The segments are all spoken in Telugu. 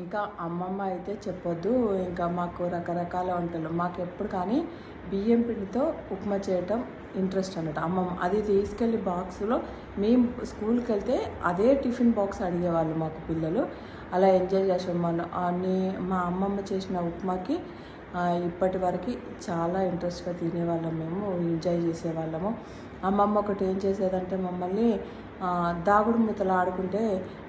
ఇంకా అమ్మమ్మ అయితే చెప్పొద్దు. ఇంకా మాకు రకరకాల వంటలు. మాకు ఎప్పుడు కానీ బియ్యం పిండితో ఉప్మా చేయటం ఇంట్రెస్ట్ అన్నట్టు అమ్మమ్మ అది తీసుకెళ్ళి బాక్స్లో మేము స్కూల్కి వెళ్తే అదే టిఫిన్ బాక్స్ అడిగేవాళ్ళు మాకు పిల్లలు. అలా ఎంజాయ్ చేసాం మన మా అమ్మమ్మ చేసిన ఉప్మాకి ఇప్పటి వరకు చాలా ఇంట్రెస్ట్గా తినేవాళ్ళం మేము ఎంజాయ్ చేసేవాళ్ళము. అమ్మమ్మ ఒకటి ఏం చేసేదంటే మమ్మల్ని దాగుడు మూతలు ఆడుకుంటే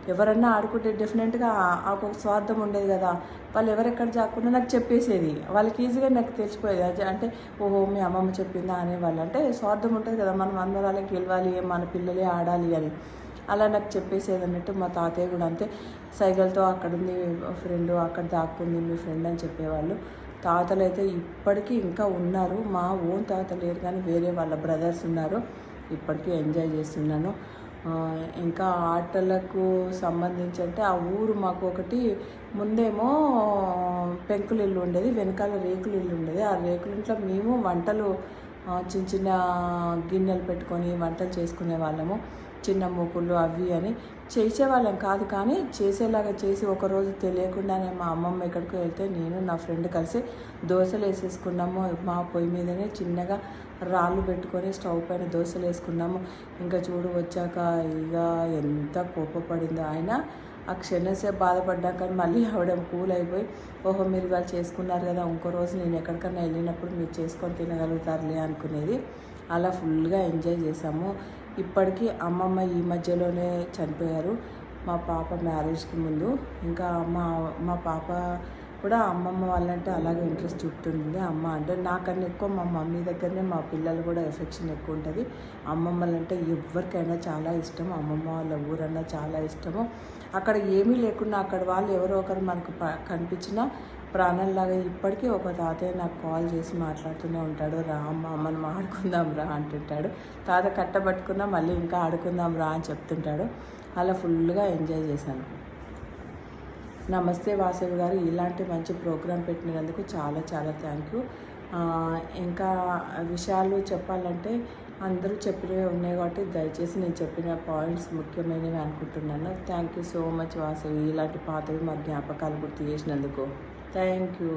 ఎవరన్నా ఆడుకుంటే డెఫినెట్గా ఒక స్వార్థం ఉండేది కదా. వాళ్ళు ఎవరెక్కడ జాకుండా నాకు చెప్పేసేది. వాళ్ళకి ఈజీగా నాకు తెలిసిపోయేది. అంటే ఓహో మీ అమ్మమ్మ చెప్పిందా అనేవాళ్ళు. అంటే స్వార్థం ఉంటుంది కదా మనం అందరాలే గెలవాలి మన పిల్లలే ఆడాలి అని. అలా నాకు చెప్పేసేది అన్నట్టు మా తాతయ్య కూడా అంతే. సైకిల్తో అక్కడ ఉంది ఫ్రెండ్ అక్కడ దాక్కుంది మీ ఫ్రెండ్ అని చెప్పేవాళ్ళు. తాతలు అయితే ఇప్పటికీ ఇంకా ఉన్నారు. మా ఓన్ తాత లేరు కానీ వేరే వాళ్ళ బ్రదర్స్ ఉన్నారు. ఇప్పటికీ ఎంజాయ్ చేస్తున్నాను. ఇంకా ఆటలకు సంబంధించి అంటే ఆ ఊరు మాకు ఒకటి ముందేమో పెంకులు ఇల్లు ఉండేది వెనకాల రేకులు ఇల్లు ఉండేది. ఆ రేకుల ఇంట్లో మేము వంటలు చిన్న చిన్న గిన్నెలు పెట్టుకొని వంటలు చేసుకునే వాళ్ళము. చిన్న మూకుళ్ళు అవి అని చేసేవాళ్ళం కాదు కానీ చేసేలాగా చేసి ఒకరోజు తెలియకుండానే మా అమ్మమ్మ ఎక్కడికో వెళ్తే నేను నా ఫ్రెండ్ కలిసి దోశలు వేసేసుకున్నాము. మా పొయ్యి మీదనే చిన్నగా రాళ్ళు పెట్టుకొని స్టవ్ పైన దోశలు వేసుకున్నాము. ఇంకా చూడు వచ్చాక ఇక ఎంత కోపపడిందో. ఆయన ఆ క్షణసేపు బాధపడ్డాక కానీ మళ్ళీ ఆవిడ కూల్ అయిపోయి ఓహో మీరు ఇవాళ చేసుకున్నారు కదా ఇంకో రోజు నేను ఎక్కడికన్నా వెళ్ళినప్పుడు మీరు చేసుకొని తినగలుగుతారులే అనుకునేది. అలా ఫుల్గా ఎంజాయ్ చేసాము ఇప్పటికీ అమ్మమ్మ ఈ మధ్యలోనే చనిపోయారు. మా పాప మ్యారేజ్కి ముందు. ఇంకా మా మా పాప కూడా అమ్మమ్మ వాళ్ళంటే అలాగే ఇంట్రెస్ట్ చూపుతుంది అమ్మ అంటే నాకన్నా ఎక్కువ మా మమ్మీ దగ్గరనే మా పిల్లలు కూడా ఎఫెక్షన్ ఎక్కువ ఉంటుంది. అమ్మమ్మలంటే ఎవరికైనా చాలా ఇష్టం. అమ్మమ్మ వాళ్ళ ఊరన్నా చాలా ఇష్టము. అక్కడ ఏమీ లేకుండా అక్కడ వాళ్ళు ఎవరో ఒకరు మనకు ప- కనిపించినా ప్రాణంలాగా ఇప్పటికీ ఒక తాతయ్య నాకు కాల్ చేసి మాట్లాడుతూనే ఉంటాడు. రా అమ్మ మనం ఆడుకుందాం రా అంటుంటాడు. తాత కట్టబట్టుకున్నా మళ్ళీ ఇంకా ఆడుకుందాం రా అని చెప్తుంటాడు. అలా ఫుల్గా ఎంజాయ్ చేశాను. నమస్తే వాసవి గారు ఇలాంటి మంచి ప్రోగ్రాం పెట్టినందుకు చాలా చాలా థ్యాంక్ యూ. ఇంకా విషయాలు చెప్పాలంటే అందరూ చెప్పినవి ఉన్నాయి కాబట్టి దయచేసి నేను చెప్పిన పాయింట్స్ ముఖ్యమైనవి అనుకుంటున్నాను. Thank you so much Vasavi ఇలాంటి పాతవి మా జ్ఞాపకాలు గుర్తు చేసినందుకు. Thank you.